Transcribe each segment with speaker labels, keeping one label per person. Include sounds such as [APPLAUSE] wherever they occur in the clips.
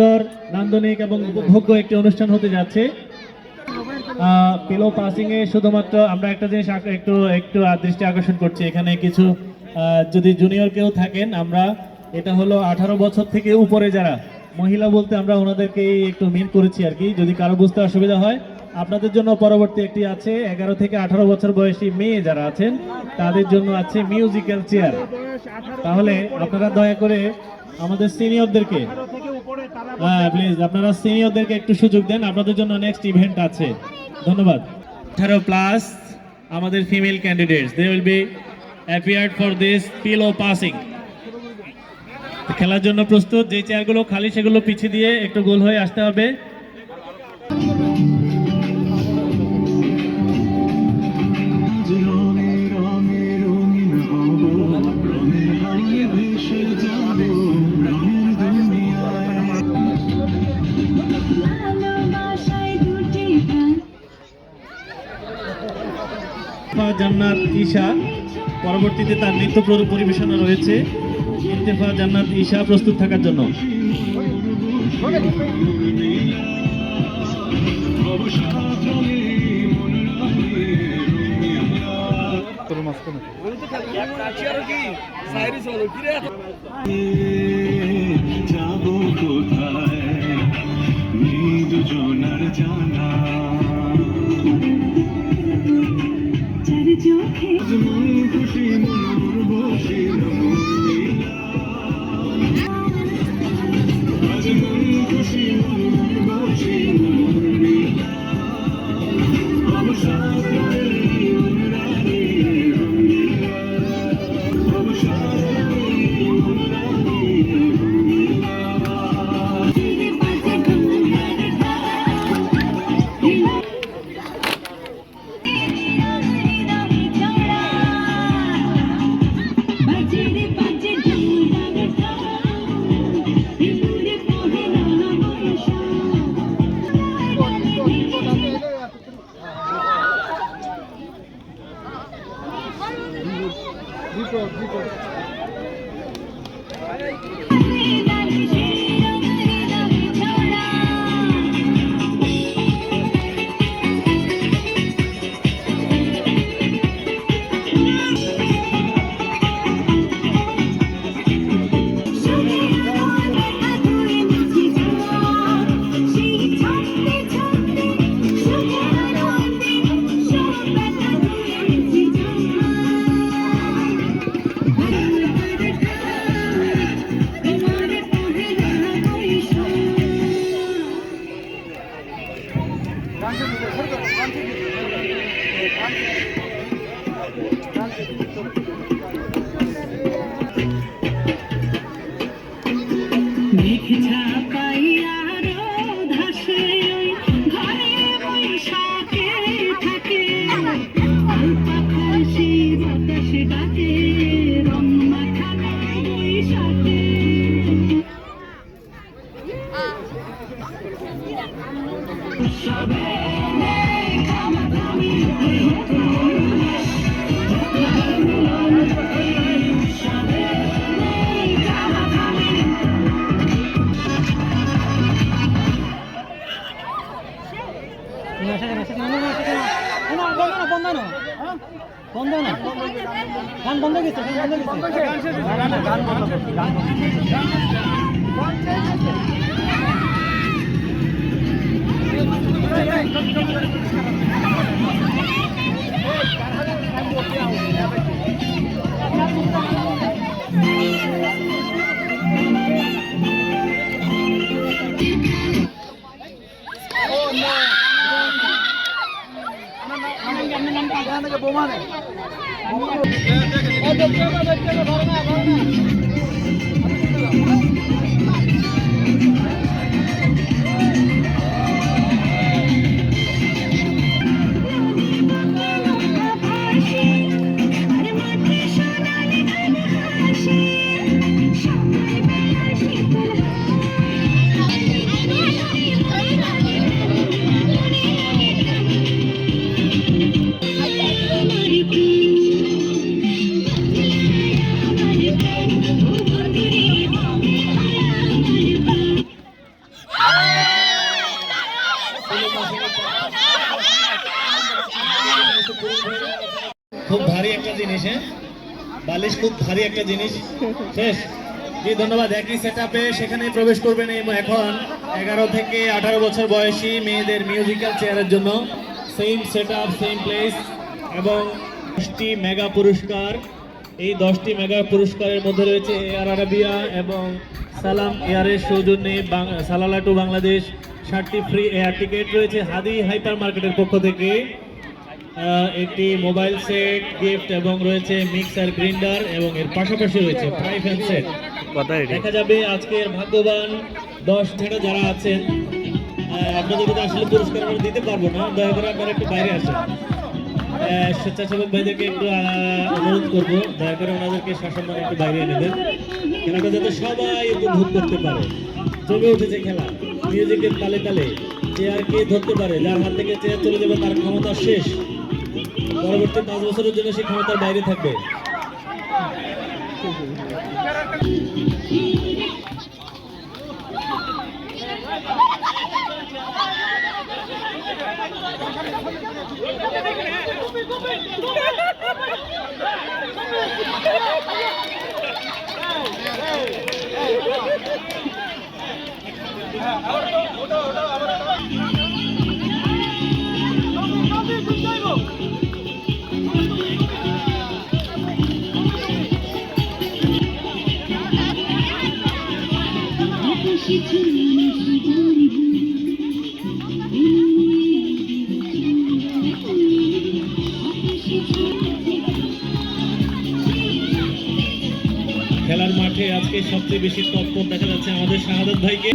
Speaker 1: সুন্দর, নান্দনিক এবং উপভোগ্য একটি অনুষ্ঠান হতে যাচ্ছে। পিলো পাসিং এ শুধুমাত্র আমরা একটা জিনিস একটু একটু দৃষ্টি আকর্ষণ করছি। এখানে কিছু যদি জুনিয়র কেউ থাকেন, আমরা, এটা হলো আঠারো বছর থেকে উপরে যারা, মহিলা বলতে আমরা ওনাদেরকে একটু মিন করেছি আর কি। যদি কারও বুঝতে অসুবিধা হয়, আপনাদের জন্য পরবর্তী একটি আছে, এগারো থেকে আঠারো বছর বয়সী মেয়ে যারা আছেন, তাদের জন্য আছে মিউজিক্যাল চেয়ার তাহলে আপনারা দয়া করে আমাদের সিনিয়রদেরকে হ্যাঁ প্লিজ আপনারা সিনিয়রদেরকে একটু সুযোগ দেন আপনাদের জন্য নেক্সট ইভেন্ট আছে। ধন্যবাদ। আঠারো প্লাস আমাদের female candidates they will be appeared for this pillow passing খেলার জন্য প্রস্তুত যে চেয়ারগুলো খালি সেগুলো পিছিয়ে দিয়ে একটু গোল হয়ে আসতে হবে। জান্নাত ঈশা। পরবর্তীতে তার নৃত্য পরি- পরিবেশনা রয়েছে। ইন্তেফা জান্নাত ঈশা প্রস্তুত থাকার জন্য।
Speaker 2: সাত [LAUGHS] আজ মন খুশি মনোর বসে।
Speaker 3: বন্ধ না গান বন্ধ গেছে গান বন্ধ গেছে গান বন্ধ গান বন্ধ
Speaker 1: বোমা নেই দেখতে দেখতে খুব ভারী একটা জিনিস। [LAUGHS] শেষ। জি ধন্যবাদ। একই সেট সেখানে প্রবেশ করবেন এখন এগারো থেকে আঠারো বছর বয়সী মেয়েদের মিউজিক্যাল চেয়ারের জন্য। Same set up same place এবং দশটি মেগা পুরস্কার। এই দশটি মেগা পুরস্কারের মধ্যে রয়েছে এয়ার আরাবিয়া এবং সালাম এয়ারের সৌজন্যে বাং- সালালা টু বাংলাদেশ। ষাটটি ফ্রি এয়ার টিকিট রয়েছে হাদি হাইপার মার্কেটের পক্ষ থেকে। একটি মোবাইল সেট গিফট এবং রয়েছে মিক্সার গ্রিন্ডার এবং এর পাশাপাশি রয়েছে ফ্রাই প্যান সেট। দেখা যাবে আজকের ভাগ্যবান দশ ছেড়ে যারা আছেন। আপনাদেরকে তো আসলে পুরস্কার আমরা দিতে পারব না দয়া করে আপনারা একটু বাইরে আসেন। স্বেচ্ছাসেবক ভাইদেরকে একটু অনুরোধ করব দয়া করে ওনাদেরকে সসম্মানে একটু বাইরে এনে দেন। খেলাটা যাতে সবাই উপভোগ করতে পারে। জমে উঠেছে খেলা। মিউজিকের তালে তালে চেয়ার কে ধরতে পারে যার হাত থেকে চেয়ার চলে যাবে তার ক্ষমতা শেষ। পরবর্তী পাঁচ বছরের জন্য সে ক্ষমতার বাইরে থাকবে সবচেয়ে বেশি তৎপর দেখা যাচ্ছে আমাদের শাহাদত ভাইকে।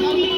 Speaker 2: গরমে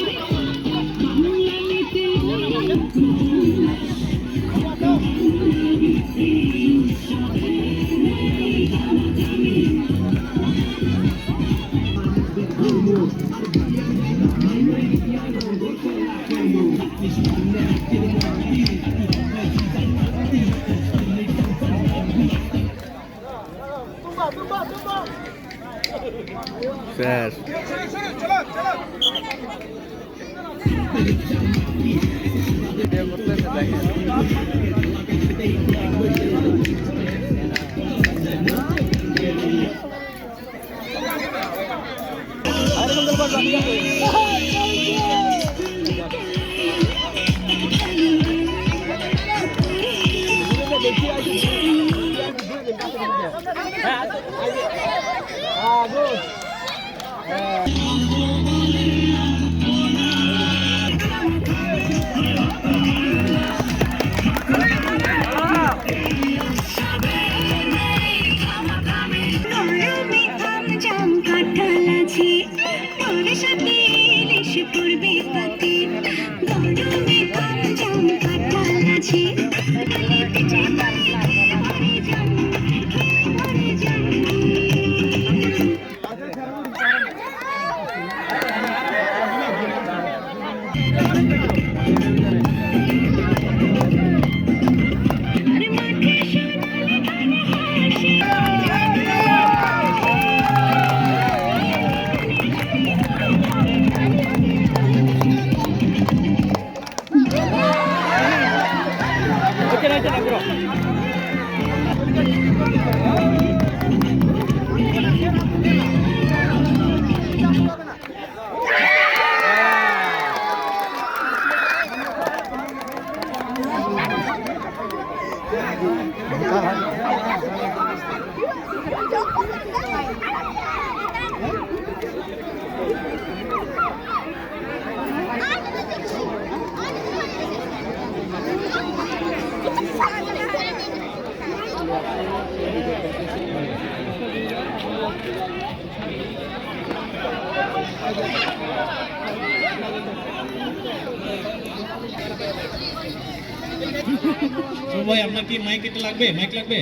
Speaker 1: আপনার কি মাইক এটা লাগবে মাইক লাগবে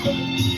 Speaker 1: Thank you.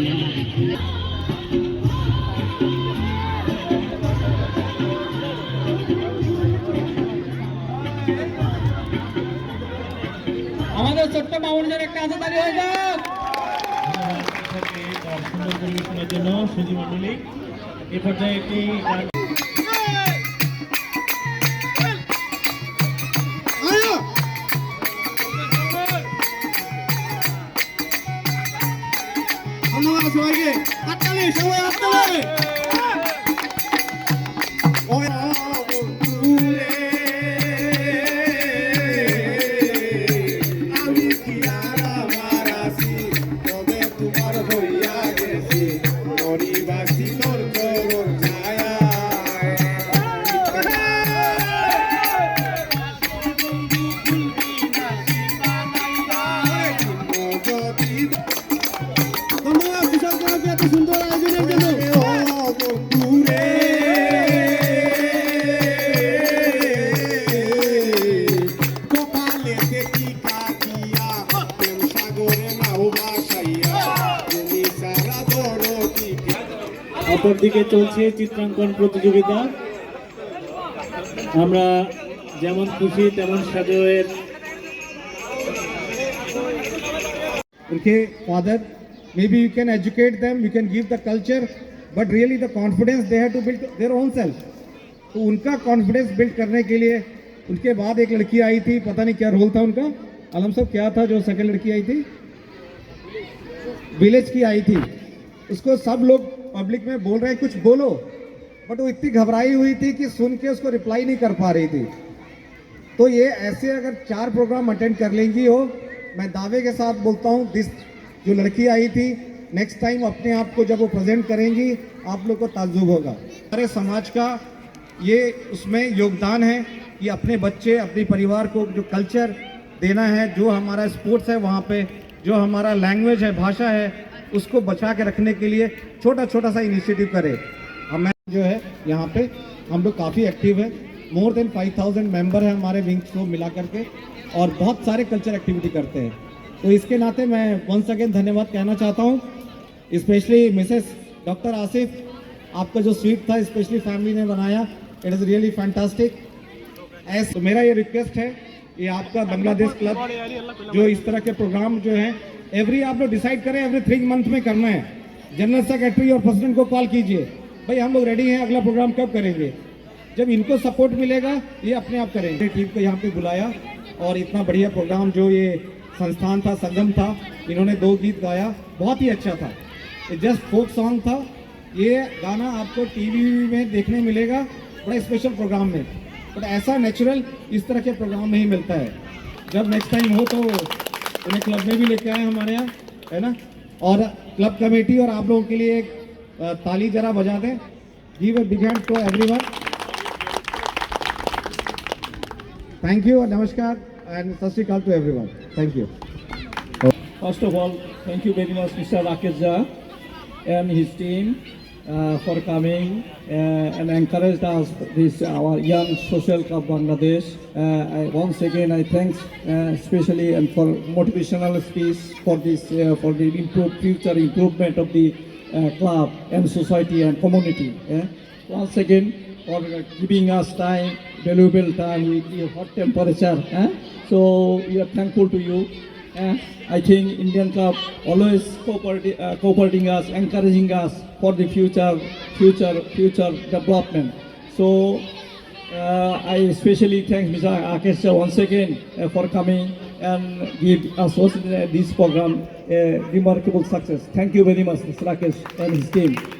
Speaker 4: আমাদের ছোট্ট মামুনদের একটা হাতে তালি হয়ে যাক।
Speaker 1: সুন্দর পরিবেশনের জন্য সুজি মণ্ডলী এ পর্যায়ে একটি
Speaker 5: ধন্যবাদ সবাইকে। হাততালি সবাই
Speaker 1: অপরদিকে চলছে চিত্রাঙ্কন প্রতিযোগিতা আমরা যেমন খুশি তেমন সাজয়ের
Speaker 6: उनके father may be you can educate them you can give the culture but really the confidence they have to build their own self तो उनका कॉन्फिडेंस बिल्ड करने के लिए उनके बाद एक लड़की आई थी पता नहीं क्या रोल था उनका आलम साहब क्या था जो सेकंड लड़की आई थी विलेज की आई थी उसको सब लोग पब्लिक में बोल रहे हैं, कुछ बोलो. बट वो इतनी घबराई हुई थी कि सुन के उसको रिप्लाई नहीं कर पा रही थी। तो ये ऐसे अगर चार प्रोग्राम अटेंड कर लेंगी हो मैं दावे के साथ बोलता हूँ दिस जो लड़की आई थी नेक्स्ट टाइम अपने आप को जब वो प्रेजेंट करेंगी, आप लोग को ताजुब होगा। हमारे समाज का ये उसमें योगदान है कि अपने बच्चे, अपने परिवार को जो कल्चर देना है, जो हमारा स्पोर्ट्स है वहाँ पे, जो हमारा लैंग्वेज है, भाषा है उसको बचा के रखने के लिए छोटा छोटा सा इनिशिएटिव करें। हमें जो है, यहाँ पे हम लोग काफ़ी एक्टिव है। More than five thousand member है हमारे विंग्स को मिला करके और बहुत सारे कल्चर एक्टिविटी करते हैं। तो इसके नाते मैं वंस अगेन धन्यवाद कहना चाहता हूँ। स्पेशली मिसेस डॉक्टर आसिफ आपका जो स्वीट था स्पेशली फैमिली ने बनाया इट इज़ रियली फैंटास्टिक तो मेरा ये रिक्वेस्ट है ये आपका बांग्लादेश क्लब जो इस तरह के प्रोग्राम जो है एवरी आप लोग डिसाइड करें एवरी थ्री मंथ में करना है। जनरल सेक्रेटरी और प्रेसिडेंट को कॉल कीजिए। भाई, हम लोग रेडी हैं, अगला प्रोग्राम कब करेंगे? जब इनको सपोर्ट मिलेगा, ये अपने आप करेंगे। टीम को यहाँ पे बुलाया और इतना बढ़िया प्रोग्राम जो ये संस्थान था, संगम था, इन्होंने दो गीत गाया। बहुत ही अच्छा था। ये जस्ट फोक सॉन्ग था। ये गाना आपको टीवी में देखने मिलेगा, बड़ा स्पेशल प्रोग्राम में। बट ऐसा नेचुरल इस तरह के प्रोग्राम में ही मिलता है। जब नेक्स्ट टाइम हो तो उन्हें क्लब में भी लेके आए हमारे यहाँ है ना? और क्लब कमेटी और आप लोगों के लिए एक ताली जरा बजा दें। Give a big hand to everyone thank you नमस्कार and Sat Sri Akal to everyone thank you
Speaker 7: first of all thank you very much mister Jha and his team. uh, for coming uh, and encouraged us this our young social club Bangladesh. Uh, I, once again, I thanks uh, especially and for motivational speech for this uh, for the future improvement of the uh, club and society and community. Once again, for giving us time, valuable time with the hot temperature. eh. So we are thankful to you. Uh, I think Indian club always cooperating, uh, cooperating us, encouraging us for the future, future, future development. So uh, I especially thank Mr. Akesh once again uh, for coming and give us also this program a remarkable success. Thank you very much, Mr. Rakesh and his team.